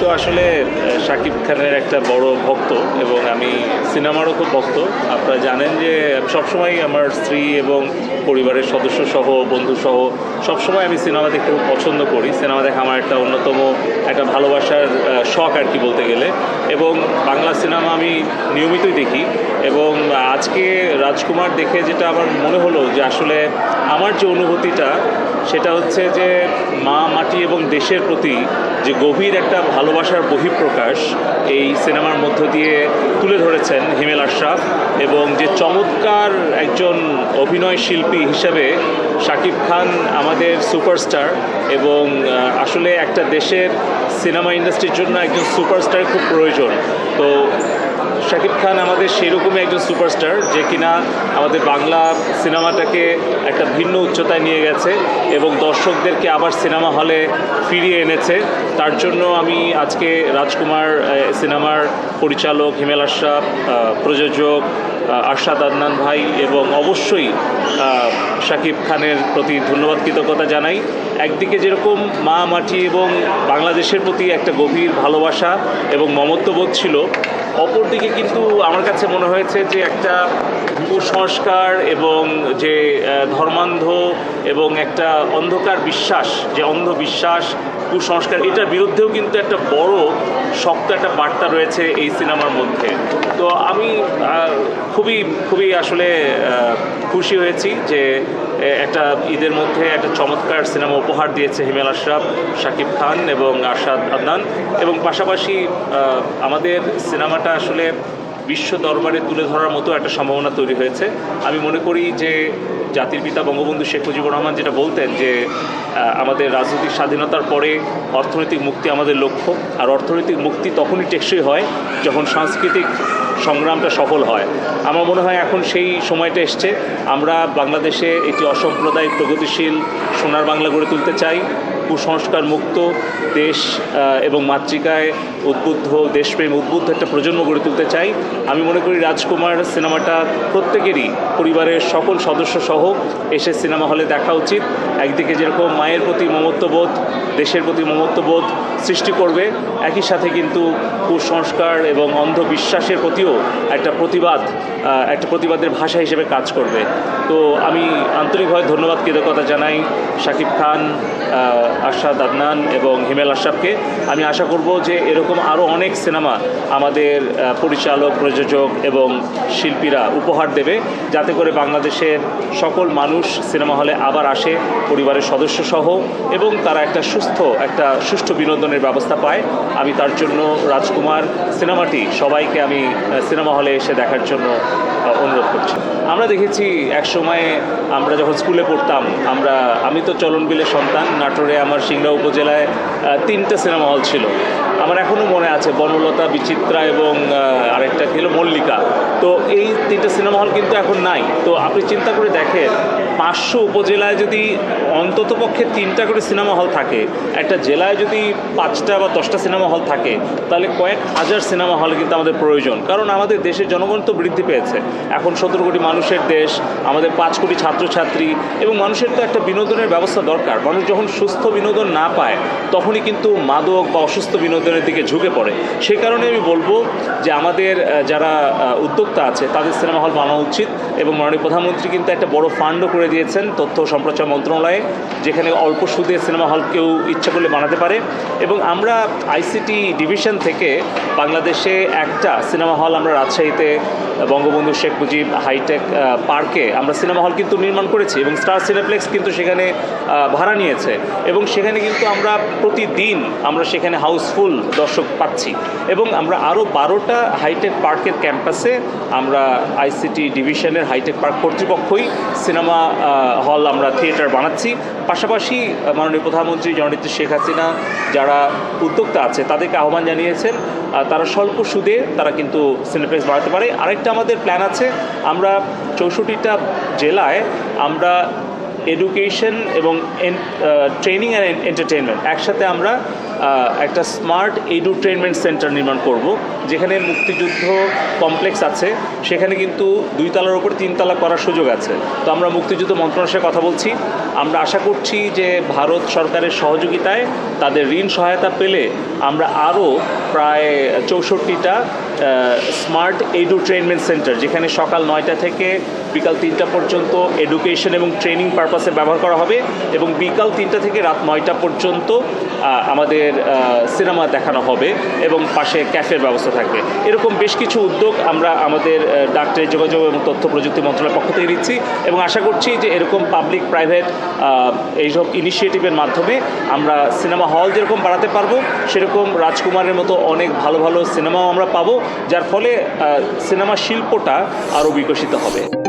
তো আসলে শাকিব খানের একটা বড় ভক্ত এবং আমি সিনেমারও খুব ভক্ত। আপনারা জানেন যে, সবসময় আমার স্ত্রী এবং পরিবারের সদস্য সহ, বন্ধু সহ, সবসময় আমি সিনেমা দেখতে খুব পছন্দ করি। সিনেমা দেখা আমার একটা অন্যতম একটা ভালোবাসার শখ আর কি বলতে গেলে। এবং বাংলা সিনেমা আমি নিয়মিতই দেখি। এবং আজকে রাজকুমার দেখে যেটা আমার মনে হলো যে আসলে আমার যে অনুভূতিটা, সেটা হচ্ছে যে মা, মাটি এবং দেশের প্রতি যে গভীর একটা ভালোবাসার বহিঃপ্রকাশ এই সিনেমার মধ্য দিয়ে তুলে ধরেছেন হিমেল আশরাফ এবং যে চমৎকার একজন অভিনয় শিল্পী হিসেবে শাকিব খান আমাদের সুপারস্টার এবং আসলে একটা দেশের সিনেমা ইন্ডাস্ট্রির জন্য একজন সুপারস্টার খুব প্রয়োজন। তো শাকিব খান আমাদের সেরকমই একজন সুপারস্টার যে কিনা আমাদের বাংলা সিনেমাটাকে একটা ভিন্ন উচ্চতায় নিয়ে গেছে এবং দর্শকদেরকে আবার সিনেমা হলে ফিরিয়ে এনেছে। তার জন্য আমি আজকে রাজকুমার সিনেমার পরিচালক হিমেল আশরাফ প্রযোজক আহ, আরশাদ আদনান ভাই এবং অবশ্যই শাকিব খানের প্রতি ধন্যবাদ কৃতজ্ঞতা জানাই। একদিকে যেরকম মা মাটি এবং বাংলাদেশের প্রতি একটা গভীর ভালোবাসা এবং মমত্ববোধ ছিল অপরদিকে কিন্তু আমার কাছে মনে হয়েছে যে একটা কুসংস্কার এবং যে ধর্মান্ধ এবং একটা অন্ধকার বিশ্বাস, যে অন্ধবিশ্বাস, কুসংস্কার, এটার বিরুদ্ধেও কিন্তু একটা বড় শক্ত একটা বার্তা রয়েছে এই সিনেমার মধ্যে। তো আমি খুবই খুবই আসলে খুশি হয়েছি যে একটা ঈদের মধ্যে একটা চমৎকার সিনেমা উপহার দিয়েছে হিমেল আশরাফ, শাকিব খান এবং আরশাদ আদনান। এবং পাশাপাশি আমাদের সিনেমাটা আসলে বিশ্ব দরবারে তুলে ধরার মতো একটা সম্ভাবনা তৈরি হয়েছে। আমি মনে করি যে জাতির পিতা বঙ্গবন্ধু শেখ মুজিবুর রহমান যেটা বলতেন যে আমাদের রাজনৈতিক স্বাধীনতার পরে অর্থনৈতিক মুক্তি আমাদের লক্ষ্য। আর অর্থনৈতিক মুক্তি তখনই টেকসই হয় যখন সাংস্কৃতিক সংগ্রামটা সফল হয়। আমার মনে হয় এখন সেই সময়টা এসছে। আমরা বাংলাদেশে একটি অসাম্প্রদায়িক প্রগতিশীল সোনার বাংলা গড়ে তুলতে চাই। কুসংস্কার মুক্ত দেশ এবং মাতৃকায় উদ্বুদ্ধ, দেশপ্রেম উদ্বুদ্ধ একটা প্রজন্ম গড়ে তুলতে চাই। আমি মনে করি রাজকুমার সিনেমাটা প্রত্যেকেরই, পরিবারের সকল সদস্য সহ এসে সিনেমা হলে দেখা উচিত। একদিকে যেরকম মায়ের প্রতি মমত্ববোধ, দেশের প্রতি মমত্ববোধ সৃষ্টি করবে, একই সাথে কিন্তু কুসংস্কার এবং অন্ধবিশ্বাসের প্রতিও একটা প্রতিবাদ একটা প্রতিবাদের ভাষা হিসেবে কাজ করবে। তো আমি আন্তরিকভাবে ধন্যবাদ, কৃতজ্ঞতা জানাই শাকিব খান আরশাদ আদনান এবং হিমেল আশরাফকে আমি আশা করব যে এরকম আরও অনেক সিনেমা আমাদের পরিচালক, প্রযোজক এবং শিল্পীরা উপহার দেবে। যাতে করে বাংলাদেশের সকল মানুষ সিনেমা হলে আবার আসে, পরিবারের সদস্য সহ, এবং তারা একটা সুস্থ, একটা সুষ্ঠু বিনোদনের ব্যবস্থা পায়। আমি তার জন্য রাজকুমার সিনেমাটি সবাইকে আমি সিনেমা হলে এসে দেখার জন্য অনুরোধ করছি। আমরা দেখেছি এক সময় আমরা যখন স্কুলে পড়তাম, আমরা, আমি তো চলনবিলের সন্তান, নাটোরে আমার সিংড়া উপজেলায় তিনটে সিনেমা হল ছিল। আমার এখনও মনে আছে, বনলতা, বিচিত্রা এবং আরেকটা ছিল মল্লিকা। তো এই তিনটে সিনেমা হল কিন্তু এখন নাই। তো আপনি চিন্তা করে দেখেন পাঁচশো উপজেলায় যদি অন্তত পক্ষে তিনটা করে সিনেমা হল থাকে, একটা জেলায় যদি পাঁচটা বা দশটা সিনেমা হল থাকে, তাহলে কয়েক হাজার সিনেমা হল কিন্তু আমাদের প্রয়োজন। কারণ আমাদের দেশের জনগণ তো বৃদ্ধি পেয়েছে। এখন সতেরো কোটি মানুষের দেশ, আমাদের পাঁচ কোটি ছাত্রছাত্রী এবং মানুষের তো একটা বিনোদনের ব্যবস্থা দরকার। মানুষ যখন সুস্থ বিনোদন না পায়, তখনই কিন্তু মাদক বা অসুস্থ বিনোদনের দিকে ঝুঁকে পড়ে। সেই কারণে আমি বলব যে আমাদের যারা উদ্যোক্তা আছে, তাদের সিনেমা হল বানানো উচিত এবং মাননীয় প্রধানমন্ত্রী কিন্তু একটা বড় ফান্ডও করে দিয়েছেন তথ্য সম্প্রচার মন্ত্রণালয়ে, যেখানে অল্প সুদে সিনেমা হল কেউ ইচ্ছা করলে বানাতে পারে। এবং আমরা আইসিটি ডিভিশন থেকে বাংলাদেশে একটা সিনেমা হল আমরা রাজশাহীতে বঙ্গবন্ধু শেখ মুজিব হাইটেক পার্কে আমরা সিনেমা হল কিন্তু নির্মাণ করেছি এবং স্টার সিনেপ্লেক্স কিন্তু সেখানে ভাড়া নিয়েছে। এবং সেখানে কিন্তু আমরা প্রতিদিন আমরা সেখানে হাউসফুল দর্শক পাচ্ছি। এবং আমরা আরও বারোটা হাইটেক পার্কের ক্যাম্পাসে আমরা আইসিটি ডিভিশনের হাইটেক পার্ক কর্তৃপক্ষই সিনেমা হল আমরা থিয়েটার বানাচ্ছি। পাশাপাশি মাননীয় প্রধানমন্ত্রী জননেত্রী শেখ হাসিনা যারা উদ্যোক্তা আছে, তাদেরকে আহ্বান জানিয়েছেন তারা স্বল্প সুদে তারা কিন্তু সিনেপ্লেক্স বাড়াতে পারে। আরেকটা আমাদের প্ল্যান আছে, আমরা চৌষট্টিটা জেলায় আমরা এডুকেশন এবং ট্রেনিং অ্যান্ড এন্টারটেনমেন্ট একসাথে আমরা একটা স্মার্ট এডুটেনমেন্ট সেন্টার নির্মাণ করব যেখানে মুক্তিযুদ্ধ কমপ্লেক্স আছে। সেখানে কিন্তু দুই তলার উপর তিন তলা করার সুযোগ আছে। তো আমরা মুক্তিযুদ্ধ মন্ত্রণালয়ের কথা বলছি। আমরা আশা করছি যে ভারত সরকারের সহযোগিতায় তাদের ঋণ সহায়তা পেলে আমরা আরও প্রায় চৌষট্টিটা স্মার্ট এডুটেনমেন্ট সেন্টার যেখানে সকাল নয়টা থেকে বিকাল তিনটা পর্যন্ত এডুকেশন এবং ট্রেনিং পারপাসে ব্যবহার করা হবে এবং বিকাল তিনটা থেকে রাত নয়টা পর্যন্ত আহ, আমাদের সিনেমা দেখানো হবে এবং পাশে ক্যাফের ব্যবস্থা থাকবে। এরকম বেশ কিছু উদ্যোগ আমরা আমাদের আহ, ডাক্তারি যোগাযোগ এবং তথ্য প্রযুক্তি মন্ত্রণালয়ের পক্ষ থেকে নিচ্ছি এবং আশা করছি যে এরকম পাবলিক প্রাইভেট এইসব ইনিশিয়েটিভের মাধ্যমে আমরা সিনেমা হল যেরকম বাড়াতে পারব সেরকম রাজকুমারের মতো অনেক ভালো ভালো সিনেমাও আমরা পাবো যার ফলে সিনেমা শিল্পটা আরও বিকশিত হবে।